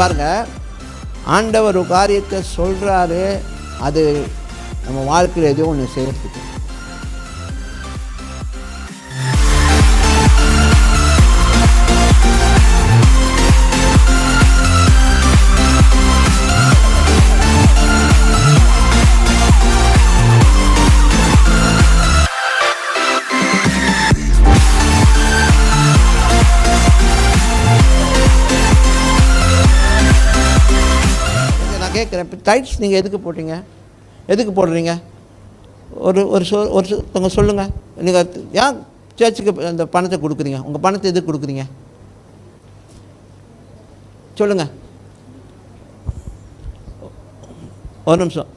பாருங்க. ஆண்டவர் ஒரு காரியத்தை சொல்கிறாரு அது நம்ம வாழ்க்கையில் எதுவும் ஒன்று செய்யறதுக்கு. கேட்குறேன். இப்போ டைட்ஸ் நீங்கள் எதுக்கு போட்டீங்க? எதுக்கு போடுறீங்க? ஒரு ஒரு சொ ஒரு ஒருத்தவங்க சொல்லுங்கள் நீங்கள் ஏன் சேர்ச்சுக்கு அந்த பணத்தை கொடுக்குறீங்க? உங்கள் பணத்தை எதுக்கு கொடுக்குறீங்க? சொல்லுங்கள் ஒரு நிமிஷம்.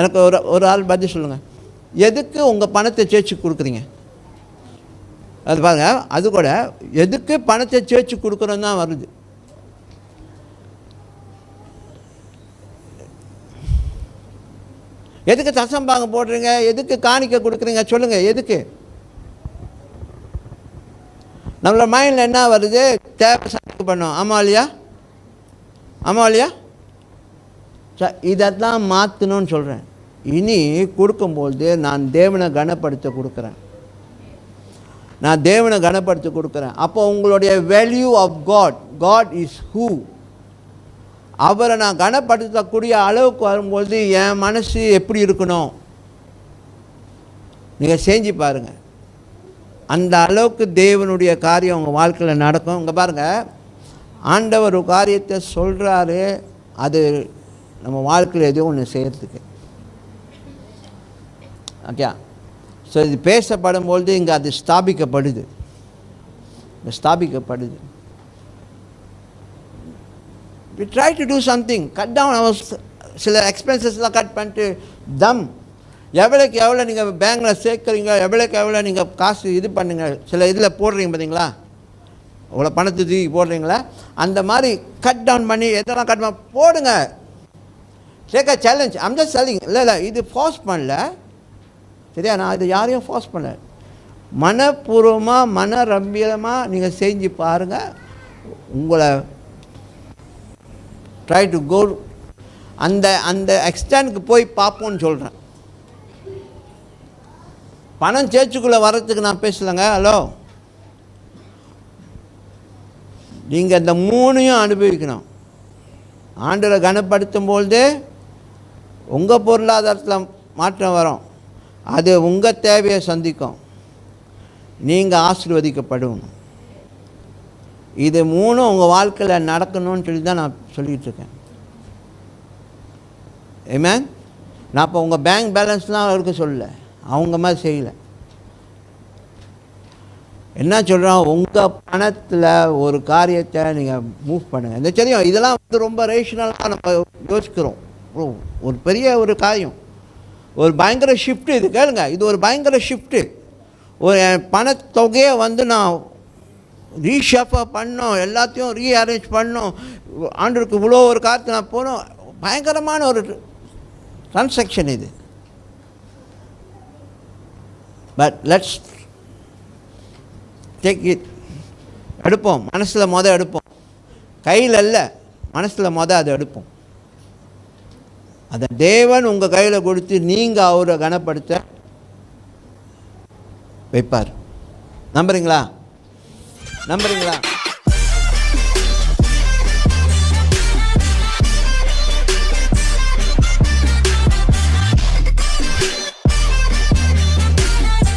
எனக்கு ஒரு ஒரு ஆள் பதில் சொல்லுங்கள் எதுக்கு உங்கள் பணத்தை சேர்த்து கொடுக்குறீங்க? அது பாருங்க அது கூட எதுக்கு பணத்தை சேர்த்து கொடுக்குறோன்னு தான் வருது. எதுக்கு தசம்பாங்க போடுறீங்க? எதுக்கு காணிக்க கொடுக்குறீங்க? சொல்லுங்கள் எதுக்கு? நம்மளோட மைண்டில் என்ன வருது? தேவை சத்துக்கு பண்ணோம். ஆமாம் இல்லையா? ஆமாம் இல்லையா? ச மாற்றணும்னு சொல்கிறேன் இனி கொடுக்கும்போது நான் தேவனை கனப்படுத்த கொடுக்குறேன். நான் தேவனை கனப்படுத்தி கொடுக்குறேன். அப்போ உங்களுடைய value of God God is who அவரை நான் கனப்படுத்தக்கூடிய அளவுக்கு வரும்போது என் மனசு எப்படி இருக்கணும்? நீங்கள் செஞ்சு பாருங்கள் அந்த அளவுக்கு தேவனுடைய காரியம் உங்கள் வாழ்க்கையில் நடக்கும். இங்கே பாருங்கள் ஆண்டவர் ஒரு காரியத்தை சொல்கிறாரு அது நம்ம வாழ்க்கையில் எதுவும் ஒன்று செய்கிறதுக்கு ஓகே ஸோ இது பேசப்படும் பொழுது இங்கே அது ஸ்தாபிக்கப்படுது. இங்க ஸ்தாபிக்கப்படுது. We try to do something cut down அவர் சில எக்ஸ்பென்சஸ்லாம் கட் பண்ணிட்டு தம் எவ்வளோக்கு எவ்வளோ நீங்கள் பேங்கில் சேர்க்குறீங்க எவ்வளோக்கு எவ்வளோ நீங்கள் காசு இது பண்ணுங்க சில இதில் போடுறீங்க பார்த்தீங்களா இவ்வளோ பணத்தை தூக்கி போடுறீங்களா? அந்த மாதிரி கட் டவுன் பண்ணி எதெல்லாம் கட் பண்ண போடுங்க. டேக் அ சேலஞ்ச் அந்த ஜஸ்ட் செல்லிங் இல்லை இல்லை இது ஃபோர்ஸ் பண்ணல. சரியா? நான் இது யாரையும் ஃபோர்ஸ் பண்ணல. மனப்பூர்வமாக மன ரம்பியமாக நீங்கள் செஞ்சு பாருங்கள் உங்களை ட்ரை டு கோ அந்த அந்த எக்ஸ்டேண்டுக்கு போய் பார்ப்போம்னு சொல்கிறேன் பணம் சேர்ச்சுக்குள்ளே வர்றதுக்கு நான் பேசலைங்க ஹலோ நீங்கள் இந்த மூணையும் அனுபவிக்கணும். ஆண்டரை கனப்படுத்தும் பொழுது உங்கள் பொருளாதாரத்தில் மாற்றம் வரும். அது உங்கள் தேவையை சந்திக்கும். நீங்கள் ஆசீர்வதிக்கப்படணும். இது மூணும் உங்கள் வாழ்க்கையில் நடக்கணும்னு சொல்லி தான் நான் சொல்லிகிட்டு இருக்கேன். ஏமேன் நான் இப்போ உங்கள் பேங்க் பேலன்ஸ்லாம் இருக்க சொல்லல. அவங்க மாதிரி செய்யலை. என்ன சொல்கிறோம் உங்கள் பணத்தில் ஒரு காரியத்தை நீங்கள் மூவ் பண்ணுங்கள் இந்த தெரியும் இதெல்லாம் வந்து ரொம்ப ரேஷனலாக நம்ம யோசிக்கிறோம். ஒரு பெரிய ஒரு காரியம். ஒரு பயங்கர ஷிஃப்ட்டு இது. கேளுங்க இது ஒரு பயங்கர ஷிஃப்ட்டு ஒரு என் பணத்தொகையை வந்து நான் ரீஷஃபாக பண்ணோம் எல்லாத்தையும் ரீஅரேஞ்ச் பண்ணோம் ஆண்டுக்கு இவ்வளோ ஒரு காற்று நான் போனோம். பயங்கரமான ஒரு ட்ரான்சாக்ஷன் இது. பட் லெட்ஸ் டேக் இட் எடுப்போம். மனசில் மொதல் எடுப்போம். கையில் அல்ல மனசில் மொதல் அதை எடுப்போம். அதை தேவன் உங்கள் கையில் கொடுத்து நீங்கள் அவரை கனப்படுத்த வைப்பார். நம்புறீங்களா? நம்புறீங்களா?